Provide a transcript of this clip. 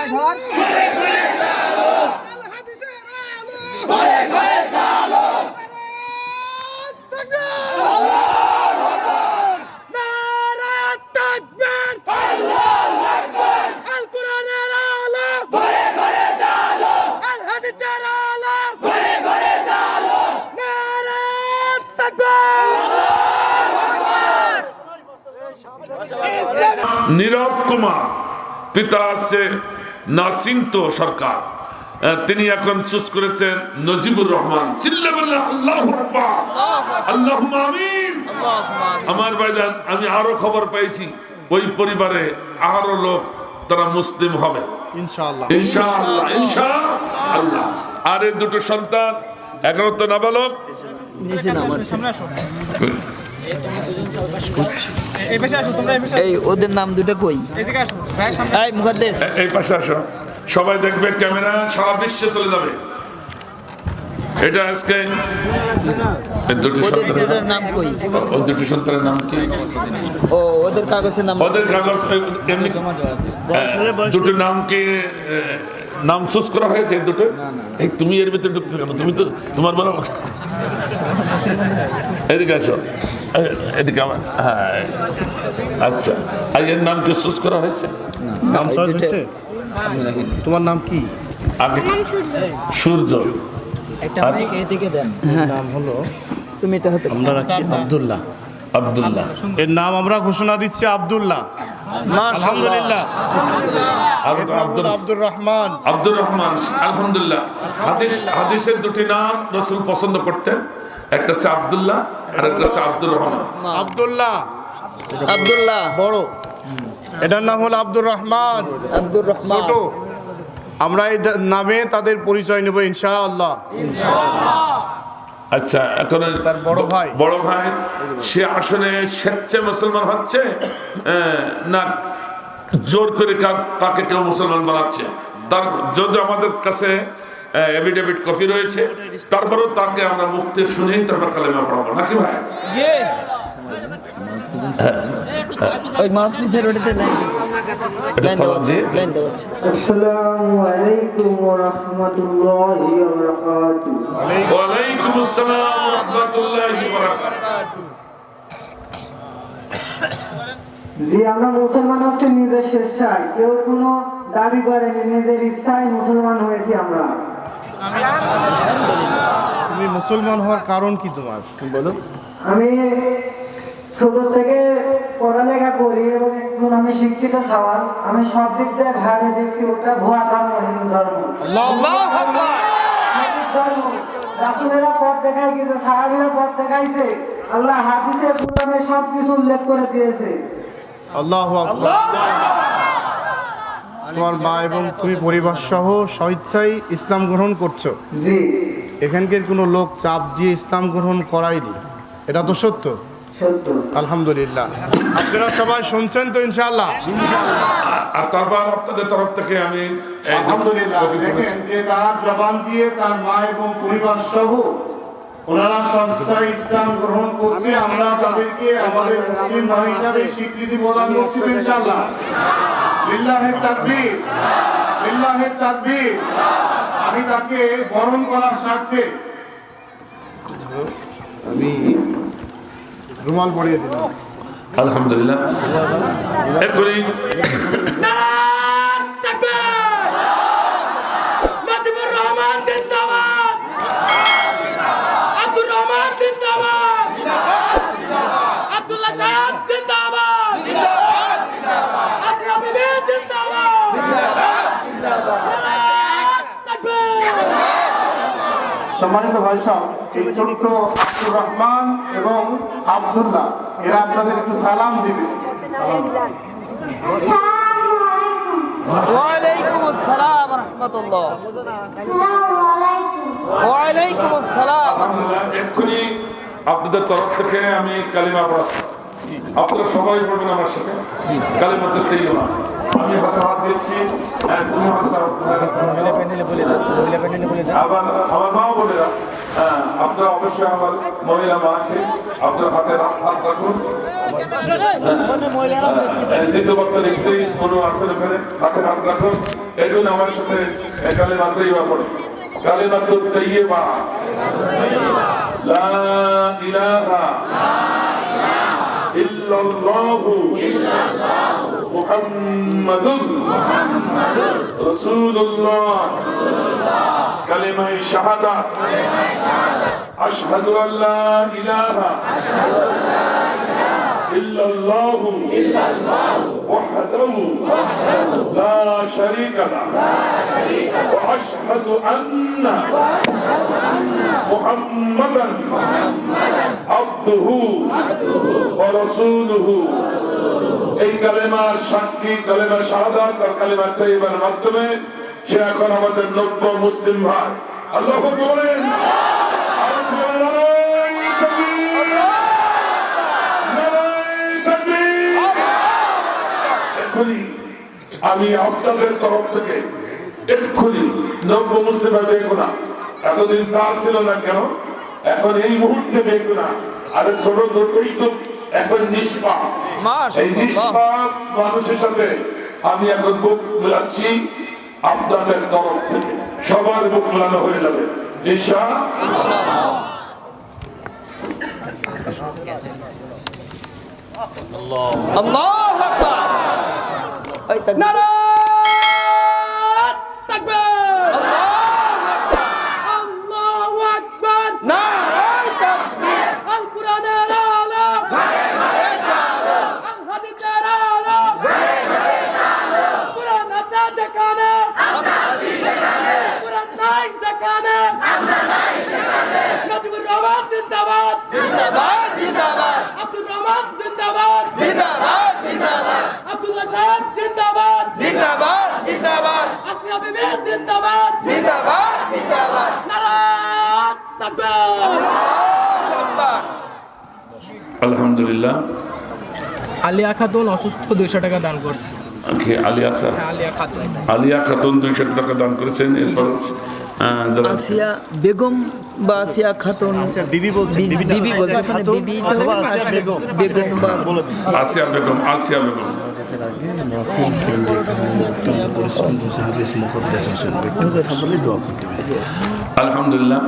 ভাই ধর নীরব কুমার পিতা আছে নাসিন্ত সরকার। আহ, তিনি এখন চুজ করেছেন নজিবুর রহমান। চিল্লাবাল্লাহ আল্লাহু আকবার। আল্লাহুম্মা আমিন। আমার ভাইজান আমি আরও খবর পেয়েছি ওই পরিবারে আরও লোক তারা মুসলিম হবে। ইনশাআল্লাহ। ইনশাআল্লাহ ইনশাআল্লাহ। আর এই দুটো সন্তান এগারো তো নাবালক। এই পাশে আসো তোমরা এই পাশে এই ওদের নাম দুটো কই? এই মুখাদ্দেশ। এই পাশে আসো। সবাই দেখবে ক্যামেরা সারা বিশ্বে চলে যাবে। এটা আজকে দুটি সন্তানের নাম কই? ও দুটি সন্তানের নাম কি? ও ওদের কাগজের নাম ওদের কাগজ এমনি দুটো নাম কি নাম চুজ করা হয়েছে দুটো এই তুমি এর ভিতরে ঢুকতে কেন? তুমি তো তোমার বলো এদিকে আসো। এদিকে আমার হ্যাঁ আচ্ছা আর এর নাম কি চুজ করা হয়েছে? নাম সহজ হয়েছে? তোমার নাম কি? আগে সূর্য। আর নাম হলো তুমি এটা হতে আমরা রাখছি আব্দুল্লাহ। আব্দুল্লাহ। এর নাম আমরা ঘোষণা দিচ্ছি আব্দুল্লাহ। আলহামদুলিল্লাহ। আব্দুর রহমান। আব্দুর রহমান আলহামদুলিল্লাহ। হাদিস হাদিসের দুটি নাম রসুল পছন্দ করতেন। একটা হচ্ছে আব্দুল্লাহ আর একটা হচ্ছে আব্দুর রহমান। আব্দুল্লাহ। আব্দুল্লাহ। বড়। এটার নাম হলো আব্দুর রহমান। আব্দুর রহমান। ছোট। আমরা এই নামে তাদের পরিচয় নেব ইনশাআল্লাহ। আচ্ছা এখন তার বড় ভাই। বড় ভাই সে আসলে স্বেচ্ছায় মুসলমান হচ্ছে না জোর করে তাকে কেউ মুসলমান বানাচ্ছে? তার যদি আমাদের কাছে এভিডেভিট কপি রয়েছে। তাকে আমরা মুক্তি শুনেই তারপর কালেমা পড়াবো। নাকি ভাই? জি আমরা মুসলমান হচ্ছে নিজের স্বেচ্ছায়। কেউ কোনো দাবি করেনি নিজের ইচ্ছায় মুসলমান হয়েছি আমরা। তুমি মুসলমান হওয়ার কারণ কি তোমার? বলো। আমি ছোট থেকে পড়ালেখা করি এবং একজন আমি শিক্ষিত সওয়াল। আমি সব দিক দিয়ে ভাবে দেখছি ওটা ভুয়া ধর্ম হিন্দু ধর্ম। ধর্ম। রাসুলেরা পথ দেখাই গেছে সাহাবিরা পথ দেখাইছে আল্লাহ হাদিসে পুরাণে সব কিছু উল্লেখ করে দিয়েছে। আল্লাহ আকবার। তোমার মা এবং তুমি পরিবার সহ স্বেচ্ছায় ইসলাম গ্রহণ করছ। জি। এখানকার কোনো লোক চাপ দিয়ে ইসলাম গ্রহণ করায়নি। এটা তো সত্য। সত্য। আলহামদুলিল্লাহ। আপনারা সবাই শুনছেন তো ইনশাআল্লাহ? আর তারপর আপনাদের তরফ থেকে আমি আলহামদুলিল্লাহ। তার জবান দিয়ে তার মা এবং পরিবার সহ ওনারা সংস্থায় ইসলাম গ্রহণ করছে। আমরা তাদেরকে আমাদের মুসলিম ভাই হিসাবে স্বীকৃতি প্রদান করছি ইনশাআল্লাহ। লিল্লাহে তাকবীর লিল্লাহে তাকবীর। আমি তাকে বরণ করার স্বার্থে আমি রুমাল পড়িয়ে দিলাম। আলহামদুলিল্লাহ এরপরে নাজিবুর রহমান জিন্দাবাদ আব্দুর রহমান জিন্দাবাদ আব্দুল্লাহ চাঁদ জিন্দাবাদ আকরাম বিবি জিন্দাবাদ তাকবীর সম্মানিত ভাই সব এই ছোট্ট আব্দুর রহমান এবং আব্দুল্লাহ এরা আপনাদের একটু সালাম দিবে। ওয়ালাইকুম আসসালাম ওয়া রাহমাতুল্লাহ। ওয়ালাইকুম আসসালাম এক্ষুনি আপনাদের তরফ থেকে আমি কালিমা পড়াচ্ছি আপনারা সবাই পড়বেন আমার সাথে। কালিমাতে তেই না। আমি হাতে হাত আবার আমার মাও বলে হ্যাঁ, আপনারা অবশ্যই আমার মহিলা মাকে আপনার হাতে হাত রাখুন। দ্বিতীয় কোনো হাতে হাত রাখুন। আমার সাথে পড়ে লা ইলাহা। ইল্লাল্লাহু। মুহাম্মাদুর رسول الله كلمة شهادة أشهد أن لا إله إلا الله وحده لا شريك له وأشهد أن محمدا عبده ورسوله এই কালেমার সাক্ষী কালেমা শাহাদাত আর কালেমা তৈবার মাধ্যমে সে এখন আমাদের নব্য মুসলিম ভাই আল্লাহ বলেন আর বলেন, নারায়ে তাকবীর! নারায়ে তাকবীর! এক্ষুনি আমি আপনাদের তরফ থেকে এক্ষুনি নব্য মুসলিম দেখো না এতদিন চার ছিল না কেন? এখন এই মুহূর্তে দেখো না আরে ছোট দুটোই তো এখন নিষ্পাপ। এই নিষ্পাপ মানুষের সাথে আমি এখন বুক মেলাচ্ছি আপনাদের তরফ থেকে। সবার বুক মেলানো হয়ে যাবে। ঈশা আল্লাহু আকবার। ওই তাকবীর নারাত তাকবীর আল্লাহু আকবার নারায়ে তাকবীর আল কোরআনের আলো আল হাদিসের আলো কোরআন আছে যেখানে কোরআন নাই যেখানে নজিবুর রহমান জিন্দাবাদ জিন্দাবাদ জিন্দাবাদ আব্দুর রহমান জিন্দাবাদ জিন্দাবাদ জিন্দাবাদ আব্দুল্লাহ সাহেব জিন্দাবাদ জিন্দাবাদ জিন্দাবাদ আসিয়া বিবি জিন্দাবাদ। জিন্দাবাদ জিন্দাবাদ। নারাত তাকবীর আলহামদুলিল্লাহ। আলিয়া খাতুন অসুস্থ দুইশো টাকা দান করছে। কে আলিয়া স্যার? আলিয়া খাতুন। আলিয়া খাতুন দুইশো টাকা দান করেছেন। এরপর আহ, আসিয়া বেগম বা আসিয়া খাতুন বিবি বলছেন বি- বিবি বলছে আসিয়া বিবি আসিয়া বেগম। বেগম বা বলে দিন আসিয়া বেগম। আসিয়া বেগম মাহফুল কেন্দ্রিক অত্যন্ত পরিশ্রম সাহাবিস বলে দোয়া করতে আলহামদুলিল্লাহ